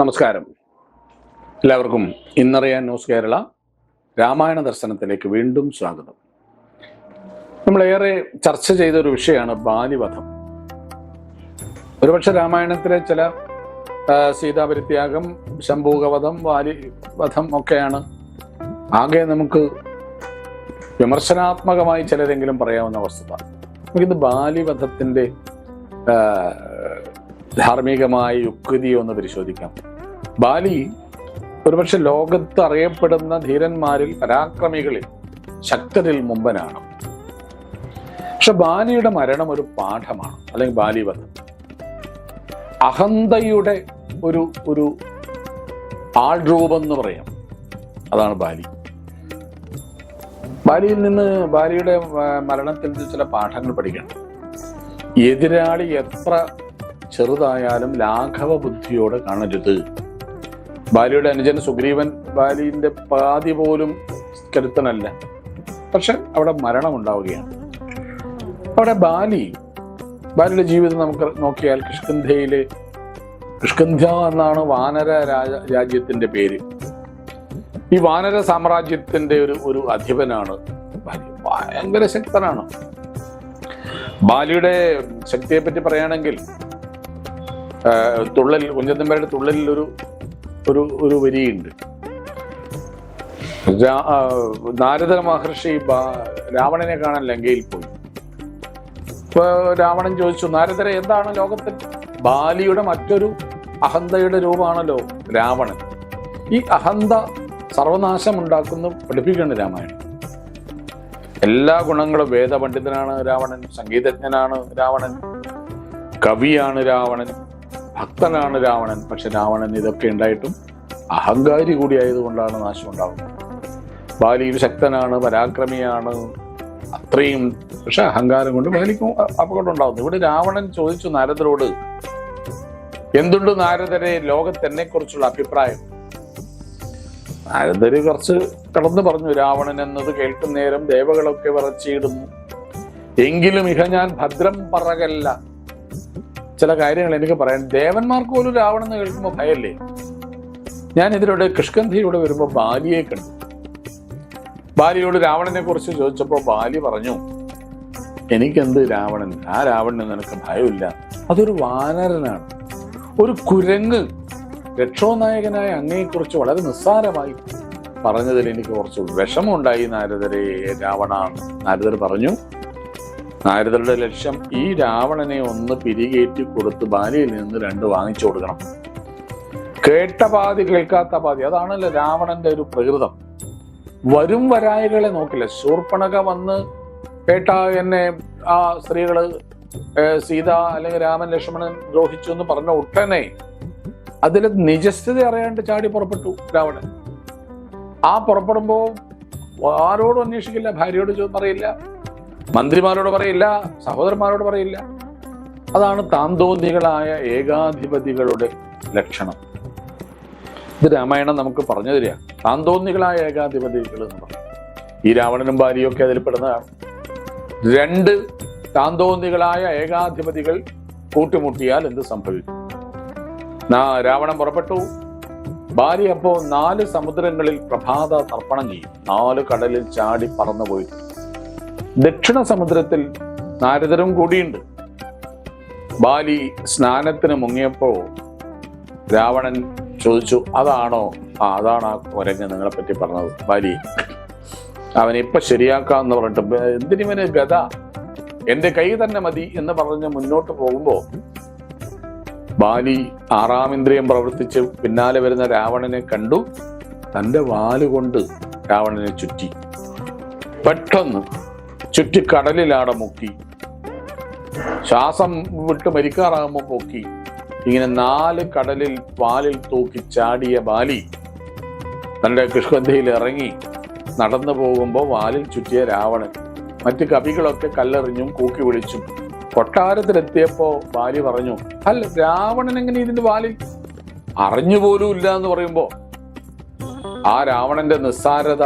നമസ്കാരം. എല്ലാവർക്കും ഇന്നറിയാൻ ന്യൂസ് കേരള രാമായണ ദർശനത്തിലേക്ക് വീണ്ടും സ്വാഗതം. നമ്മളേറെ ചർച്ച ചെയ്ത ഒരു വിഷയമാണ് ബാലിവധം. ഒരുപക്ഷെ രാമായണത്തിലെ ചില സീതാപരിത്യാഗം ശംഭൂകവധം വാലിവധം ഒക്കെയാണ്. ആകെ നമുക്ക് വിമർശനാത്മകമായി ചിലരെങ്കിലും പറയാവുന്ന വസ്തുത നമുക്കിത് ബാലിവധത്തിന്റെ ധാർമ്മികമായ യുക്തിയോ ഒന്ന് പരിശോധിക്കാം. ബാലി ഒരുപക്ഷെ ലോകത്ത് അറിയപ്പെടുന്ന ധീരന്മാരിൽ പരാക്രമികളിൽ ശക്തരിൽ മുമ്പനാണ്. പക്ഷെ ബാലിയുടെ മരണം ഒരു പാഠമാണ് അല്ലെങ്കിൽ ബാലി ബാലിവധം അഹന്തയുടെ ഒരു ഒരു ആൾരൂപം എന്ന് പറയാം. അതാണ് ബാലി. ബാലിയിൽ നിന്ന് ബാലിയുടെ മരണത്തിൽ ചില പാഠങ്ങൾ പഠിക്കണം. എതിരാളി എത്ര ചെറുതായാലും ലാഘവ ബുദ്ധിയോടെ കാണരുത്. ബാലിയുടെ അനുജൻ സുഗ്രീവൻ ബാലിന്റെ പാതി പോലും കരുത്തനല്ല. പക്ഷെ അവിടെ മരണം ഉണ്ടാവുകയാണ്. അവിടെ ബാലി ബാലിയുടെ ജീവിതം നമുക്ക് നോക്കിയാൽ കിഷ്കന്ധയിലെ കിഷ്കന്ധ എന്നാണ് വാനര രാജ രാജ്യത്തിന്റെ പേര്. ഈ വാനര സാമ്രാജ്യത്തിന്റെ ഒരു ഒരു അധിപനാണ് ബാലി. ഭയങ്കര ശക്തനാണ്. ബാലിയുടെ ശക്തിയെ പറ്റി പറയുകയാണെങ്കിൽ തുള്ളൽ കുഞ്ചത്തമ്പയുടെ തുള്ളലിൽ ഒരു ഒരു ഒരു വരിയുണ്ട്. നാരദ മഹർഷി രാവണനെ കാണാൻ ലങ്കയിൽ പോയി. ഇപ്പൊ രാവണൻ ചോദിച്ചു നാരദരെ എന്താണ് ലോകത്തിൽ ബാലിയുടെ മറ്റൊരു അഹന്തയുടെ രൂപമാണല്ലോ രാവണൻ? ഈ അഹന്ത സർവനാശം ഉണ്ടാക്കുന്ന പഠിപ്പിക്കുകയാണ് രാമായണം. എല്ലാ ഗുണങ്ങളും വേദപണ്ഡിതനാണ് രാവണൻ സംഗീതജ്ഞനാണ് രാവണൻ കവിയാണ് രാവണൻ ഭക്തനാണ് രാവണൻ. പക്ഷെ രാവണൻ ഇതൊക്കെ ഉണ്ടായിട്ടും അഹങ്കാരി കൂടിയായതുകൊണ്ടാണ് നാശം ഉണ്ടാകുന്നത് ബാലിയും ശക്തനാണ് പരാക്രമിയാണ്. അത്രയും പക്ഷെ അഹങ്കാരം കൊണ്ട് ബാലിക്കും അപകടം ഉണ്ടാകുന്നു ഇവിടെ രാവണൻ ചോദിച്ചു നാരദരോട് എന്തുണ്ട് നാരദരെ ലോകത്തെന്നെ കുറിച്ചുള്ള അഭിപ്രായം? നാരദര് കുറച്ച് കടന്നു പറഞ്ഞു രാവണൻ എന്നത് കേൾക്കുന്നേരം ദേവകളൊക്കെ വിറച്ചിടുന്നു. എങ്കിലും ഇഹ ഞാൻ ഭദ്രം പറകല്ല. ചില കാര്യങ്ങൾ എനിക്ക് പറയാൻ ദേവന്മാർക്ക് പോലും രാവണൻ എന്ന് കേൾക്കുമ്പോൾ ഭയല്ലേ? ഞാൻ ഇതിലൂടെ കൃഷ്കന്ധിയിലൂടെ വരുമ്പോൾ ബാലിയെ കണ്ടു. ബാലിയോട് രാവണനെ കുറിച്ച് ചോദിച്ചപ്പോൾ ബാലി പറഞ്ഞു എനിക്കെന്ത് രാവണൻ? ആ രാവണന് നിനക്ക് ഭയമില്ല. അതൊരു വാനരനാണ്. ഒരു കുരങ്ങ് രക്ഷോനായകനായ അങ്ങയെക്കുറിച്ച് വളരെ നിസ്സാരമായി പറഞ്ഞതിൽ എനിക്ക് കുറച്ച് വിഷമമുണ്ടായി നാരദരെ. രാവണ നാരദർ പറഞ്ഞു നാരദരുടെ ലക്ഷ്യം ഈ രാവണനെ ഒന്ന് പിരികേറ്റി കൊടുത്ത് ഭാര്യയിൽ നിന്ന് രണ്ട് വാങ്ങിച്ചു കൊടുക്കണം. കേട്ട പാതി കേൾക്കാത്ത പാതി അതാണല്ലോ രാവണന്റെ ഒരു പ്രകൃതം. വരും വരായകളെ നോക്കില്ല. ശൂർപ്പണക വന്ന് കേട്ട എന്നെ ആ സ്ത്രീകൾ സീത അല്ലെങ്കിൽ രാമൻ ലക്ഷ്മണൻ ദ്രോഹിച്ചു എന്ന് പറഞ്ഞ ഉടനെ അതിൽ നിജസ്ഥിതി അറിയാണ്ട് ചാടി പുറപ്പെട്ടു രാവണൻ. ആ പുറപ്പെടുമ്പോ ആരോടും അന്വേഷിക്കില്ല ഭാര്യയോട് പറയില്ല. മന്ത്രിമാരോട് പറയില്ല സഹോദരന്മാരോട് പറയില്ല. അതാണ് താന്തോന്നികളായ ഏകാധിപതികളുടെ ലക്ഷണം. ഇത് രാമായണം നമുക്ക് പറഞ്ഞു തരിക. താന്തോന്നികളായ ഏകാധിപതികൾ എന്ന് പറയും ഈ രാവണനും ഭാര്യയും ഒക്കെ അതിൽ പെടുന്നതാണ് രണ്ട് താന്തോന്നികളായ ഏകാധിപതികൾ കൂട്ടുമുട്ടിയാൽ എന്ത് സംഭവിക്കും? രാവണൻ പുറപ്പെട്ടു. ഭാര്യ അപ്പോ നാല് സമുദ്രങ്ങളിൽ പ്രഭാത തർപ്പണം ചെയ്യും. നാല് കടലിൽ ചാടി പറന്നു പോയി ദക്ഷിണ സമുദ്രത്തിൽ നാരദരും കൂടിയുണ്ട്. ബാലി സ്നാനത്തിന് മുങ്ങിയപ്പോൾ രാവണൻ ചോദിച്ചു അതാണോ? ആ അതാണ് ആ കുരങ്ങ് നിങ്ങളെ പറ്റി പറഞ്ഞത് ബാലി. അവൻ ഇപ്പൊ ശരിയാക്കാന്ന് പറഞ്ഞിട്ട് എന്തിനിവന് ഗത? എന്റെ കൈ തന്നെ മതി എന്ന് പറഞ്ഞ് മുന്നോട്ട് പോകുമ്പോ ബാലി ആറാം ഇന്ദ്രിയം പ്രവർത്തിച്ച് പിന്നാലെ വരുന്ന രാവണനെ കണ്ടു. തന്റെ വാലുകൊണ്ട് രാവണനെ ചുറ്റി. പെട്ടെന്ന് ചുറ്റി മുക്കി. ശ്വാസം വിട്ട് മരിക്കാറാകുമ്പോൾ പൊക്കി. ഇങ്ങനെ നാല് കടലിൽ പാലിൽ തൂക്കി ചാടിയ ബാലി തന്റെ കിഷ്കന്ധയിൽ ഇറങ്ങി നടന്നു പോകുമ്പോൾ വാലിൽ ചുറ്റിയ രാവണൻ. മറ്റ് കവികളൊക്കെ കല്ലെറിഞ്ഞും കൂക്കി വിളിച്ചും കൊട്ടാരത്തിലെത്തിയപ്പോ ബാലി പറഞ്ഞു അല്ല രാവണൻ എങ്ങനെ ഇതിന്റെ വാലിൽ? അറിഞ്ഞു പോലും ഇല്ല എന്ന് പറയുമ്പോ ആ രാവണന്റെ നിസ്സാരത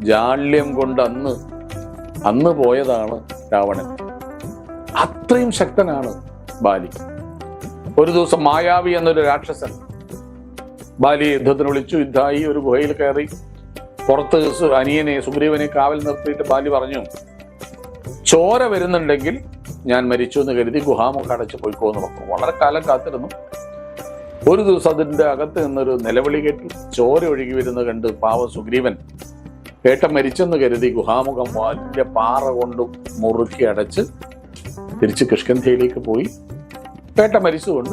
ജാള്യം കൊണ്ട് അന്ന് അന്ന് പോയതാണ് രാവണൻ. അത്രയും ശക്തനാണ് ബാലി. ഒരു ദിവസം മായാവി എന്നൊരു രാക്ഷസൻ ബാലി യുദ്ധത്തിന് വിളിച്ചു. യുദ്ധമായി ഒരു ഗുഹയിൽ കയറി. പുറത്ത് അനിയനെ സുഗ്രീവനെ കാവൽ നിർത്തിയിട്ട് ബാലി പറഞ്ഞു ചോര വരുന്നുണ്ടെങ്കിൽ ഞാൻ മരിച്ചു എന്ന് കരുതി ഗുഹാമുഖം അടച്ച് പോയിക്കോന്ന് പറഞ്ഞു. വളരെ കാലം കാത്തിരുന്നു. ഒരു ദിവസം അതിന്റെ അകത്ത് നിന്നൊരു നിലവിളി കേട്ടു. ചോര ഒഴുകി വരുന്നത് കണ്ട് പാവ സുഗ്രീവൻ ഏട്ടൻ മരിച്ചെന്ന് കരുതി ഗുഹാമുഖം വലിയ പാറ കൊണ്ട് മുറുക്കി അടച്ച് തിരിച്ച് കിഷ്കന്ധയിലേക്ക് പോയി. ഏട്ടൻ മരിച്ചുകൊണ്ട്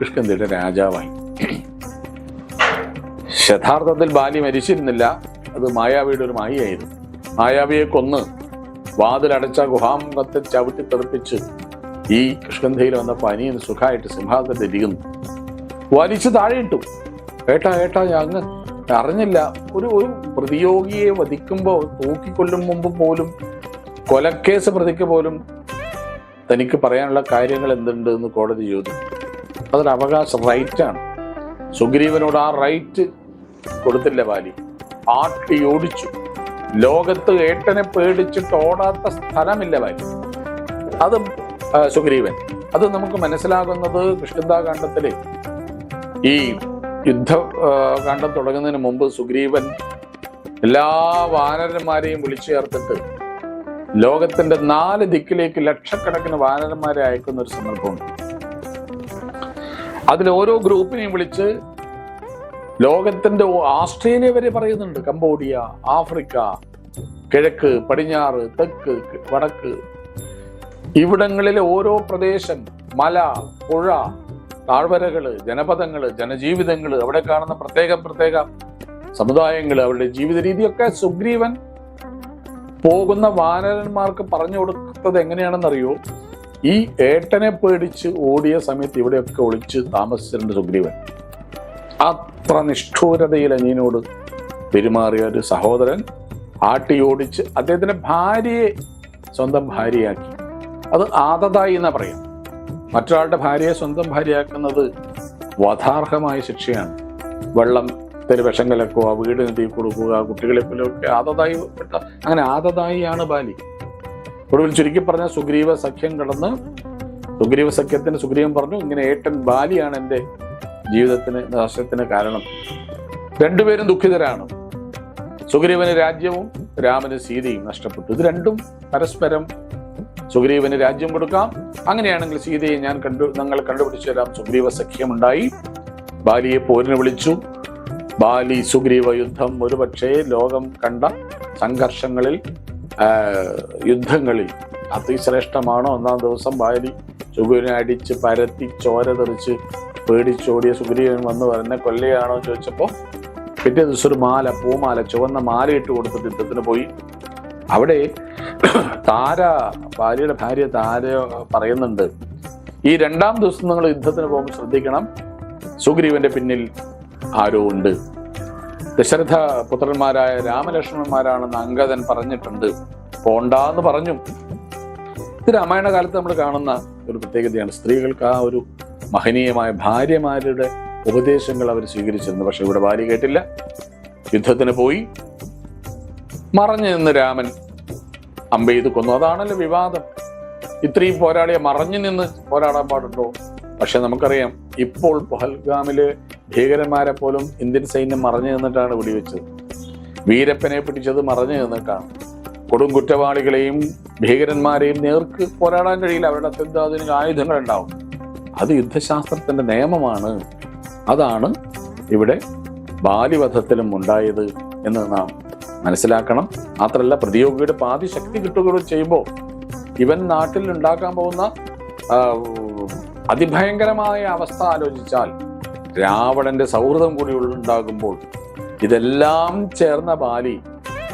കിഷ്കന്ധയുടെ രാജാവായി. യഥാർത്ഥത്തിൽ ബാലി മരിച്ചിരുന്നില്ല. അത് മായാവിയുടെ ഒരു മായയായിരുന്നു. മായാവിയെ കൊന്ന് വാതിലടച്ച ഗുഹാമുഖത്തെ ചവിട്ടി തെറിപ്പിച്ച് ഈ കിഷ്കന്ധയിൽ വന്നപ്പോൾ അനിയൻ സുഖമായിട്ട് സിംഹാസനത്തിൽ ഇരിക്കുന്നു വലിച്ചു താഴെയിട്ടു. ഏട്ടാ ഏട്ടാ അങ്ങ്. അറിഞ്ഞില്ല. ഒരു ഒരു പ്രതിയോഗിയെ വധിക്കുമ്പോൾ തൂക്കിക്കൊല്ലും മുമ്പ് പോലും കൊലക്കേസ് പ്രതിക്ക് പോലും തനിക്ക് പറയാനുള്ള കാര്യങ്ങൾ എന്തുണ്ട് എന്ന് കോടതി ചോദിച്ചു അതൊരു അവകാശ റൈറ്റാണ്. സുഗ്രീവനോട് ആ റൈറ്റ് കൊടുത്തില്ല ബാലി. ആട്ടി ഓടിച്ചു. ലോകത്ത് ഏട്ടനെ പേടിച്ചിട്ട് ഓടാത്ത സ്ഥലമില്ല ബാലി. അത് സുഗ്രീവൻ. അത് നമുക്ക് മനസ്സിലാകുന്നത് കൃഷ്ണന്താകാന്ഡത്തിലെ ഈ യുദ്ധ ആ, കാണ്ഡം തുടങ്ങുന്നതിന് മുമ്പ് സുഗ്രീവൻ എല്ലാ വാനരന്മാരെയും വിളിച്ചു ചേർത്തിട്ട് ലോകത്തിന്റെ നാല് ദിക്കിലേക്ക് ലക്ഷക്കണക്കിന് വാനരന്മാരെ അയക്കുന്ന ഒരു സന്ദർഭമുണ്ട്. അതിൽ ഓരോ ഗ്രൂപ്പിനെയും വിളിച്ച് ലോകത്തിന്റെ ആസ്ട്രേലിയ വരെ പറയുന്നുണ്ട്. കംബോഡിയ ആഫ്രിക്ക കിഴക്ക് പടിഞ്ഞാറ് തെക്ക് വടക്ക്. ഇവിടങ്ങളിലെ ഓരോ പ്രദേശം മല പുഴ താഴ്വരകൾ ജനപദങ്ങൾ ജനജീവിതങ്ങൾ അവിടെ കാണുന്ന പ്രത്യേക പ്രത്യേക സമുദായങ്ങൾ അവരുടെ ജീവിത രീതിയൊക്കെ സുഗ്രീവൻ പോകുന്ന വാനരന്മാർക്ക് പറഞ്ഞു കൊടുത്തത് എങ്ങനെയാണെന്നറിയോ? ഈ ഏട്ടനെ പേടിച്ച് ഓടിയ സമയത്ത് ഇവിടെയൊക്കെ ഒളിച്ച് താമസിച്ചിട്ടുണ്ട് സുഗ്രീവൻ. അത്ര നിഷ്ഠൂരതയിൽ അനിയനോട് പെരുമാറിയ ഒരു സഹോദരൻ ആട്ടി ഓടിച്ച് അദ്ദേഹത്തിന്റെ ഭാര്യയെ സ്വന്തം ഭാര്യയാക്കി. അത് ആദതായി എന്നാ പറയാം. മറ്റൊരാളുടെ ഭാര്യയെ സ്വന്തം ഭാര്യയാക്കുന്നത് വധാർഹമായ ശിക്ഷയാണ്. വെള്ളം വിഷം കലക്കുക വീടിന് തീ കൊടുക്കുക കുട്ടികളെ പോലെയൊക്കെ ആദതായി പെട്ട അങ്ങനെ ആദതായിയാണ് ബാലി. ഒടുവിൽ ചുരുക്കി പറഞ്ഞ സുഗ്രീവ സഖ്യം കടന്ന് സുഗ്രീവ സഖ്യത്തിന് സുഗ്രീവൻ പറഞ്ഞു ഇങ്ങനെ ഏട്ടൻ ബാലിയാണ് എന്റെ ജീവിതത്തിന് നാശത്തിന് കാരണം. രണ്ടുപേരും ദുഃഖിതരാണ്. സുഗ്രീവന് രാജ്യവും രാമന് സീതയും നഷ്ടപ്പെട്ടു. ഇത് രണ്ടും പരസ്പരം സുഗ്രീവന് രാജ്യം കൊടുക്കാം. അങ്ങനെയാണെങ്കിൽ സീതയെ ഞാൻ കണ്ടു ഞങ്ങൾ കണ്ടുപിടിച്ചു തരാം സുഗ്രീവ സഖ്യമുണ്ടായി. ബാലിയെ പോരിന് വിളിച്ചു. ബാലി സുഗ്രീവ യുദ്ധം ഒരുപക്ഷെ ലോകം കണ്ട സംഘർഷങ്ങളിൽ യുദ്ധങ്ങളിൽ അതിശ്രേഷ്ഠമാണ്? ഒന്നാം ദിവസം ബാലി സുഗ്രീവനെ അടിച്ച് പരത്തി ചോര തെറിച്ച് പേടിച്ചോടിയ സുഗ്രീവൻ വന്ന് പറഞ്ഞ കൊല്ലയാണോ? ചോദിച്ചപ്പോൾ പിറ്റേ ദിവസം ഒരു മാല പൂമാല ചുവന്ന മാല ഇട്ട് കൊടുത്തിട്ട് യുദ്ധത്തിന് പോയി. അവിടെ താര ഭാര്യയുടെ ഭാര്യ താര പറയുന്നുണ്ട് ഈ രണ്ടാം ദിവസം നിങ്ങൾ യുദ്ധത്തിന് പോകുമ്പോൾ ശ്രദ്ധിക്കണം. സുഗ്രീവന്റെ പിന്നിൽ ആരോ ഉണ്ട്. ദശരഥ പുത്രന്മാരായ രാമലക്ഷ്മണന്മാരാണെന്ന് അങ്കദൻ പറഞ്ഞിട്ടുണ്ട്. പോണ്ടാന്ന് പറഞ്ഞു. ഇത് രാമായണ കാലത്ത് നമ്മൾ കാണുന്ന ഒരു പ്രത്യേകതയാണ്. സ്ത്രീകൾക്ക് ആ ഒരു മഹനീയമായ ഭാര്യമാരുടെ ഉപദേശങ്ങൾ അവർ സ്വീകരിച്ചിരുന്നു. പക്ഷെ ഇവിടെ ഭാര്യ കേട്ടില്ല. യുദ്ധത്തിന് പോയി. മറഞ്ഞു നിന്ന് രാമൻ അമ്പെയ്ത് കൊന്നു. അതാണല്ലോ വിവാദം. ഇത്രയും പോരാളിയെ മറഞ്ഞു നിന്ന് പോരാടാൻ പാടുണ്ടോ? പക്ഷെ നമുക്കറിയാം ഇപ്പോൾ പഹൽഗാമിൽ ഭീകരന്മാരെ പോലും ഇന്ത്യൻ സൈന്യം മറഞ്ഞു നിന്നിട്ടാണ് വെടിവെച്ചത്. വീരപ്പനെ പിടിച്ചത് മറഞ്ഞു നിന്നിട്ടാണ്. കൊടും കുറ്റവാളികളെയും ഭീകരന്മാരെയും നേർക്ക് പോരാടാൻ കഴിയില്ല. അവരുടെ അത്യന്താധുനിക ആയുധങ്ങൾ ഉണ്ടാവും അത് യുദ്ധശാസ്ത്രത്തിന്റെ നിയമമാണ്. അതാണ് ഇവിടെ ബാലിവധത്തിലും ഉണ്ടായത് എന്ന് നാം മനസ്സിലാക്കണം. മാത്രമല്ല പ്രതിയോഗിയുടെ പാതി ശക്തി കിട്ടുകയും ചെയ്യുമ്പോൾ ഇവൻ നാട്ടിൽ ഉണ്ടാക്കാൻ പോകുന്ന അതിഭയങ്കരമായ അവസ്ഥ ആലോചിച്ചാൽ രാവണന്റെ സൗഹൃദം കൂടി ഉണ്ടാകുമ്പോൾ ഇതെല്ലാം ചേർന്ന ബാലി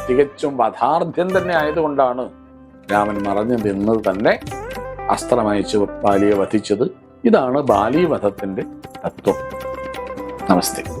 തികച്ചും വധാർഥ്യം തന്നെ ആയതുകൊണ്ടാണ് രാമൻ മറഞ്ഞു നിന്നത് തന്നെ അസ്ത്രമയച്ച് ബാലിയെ വധിച്ചത്. ഇതാണ് ബാലി വധത്തിന്റെ തത്വം. നമസ്തേ.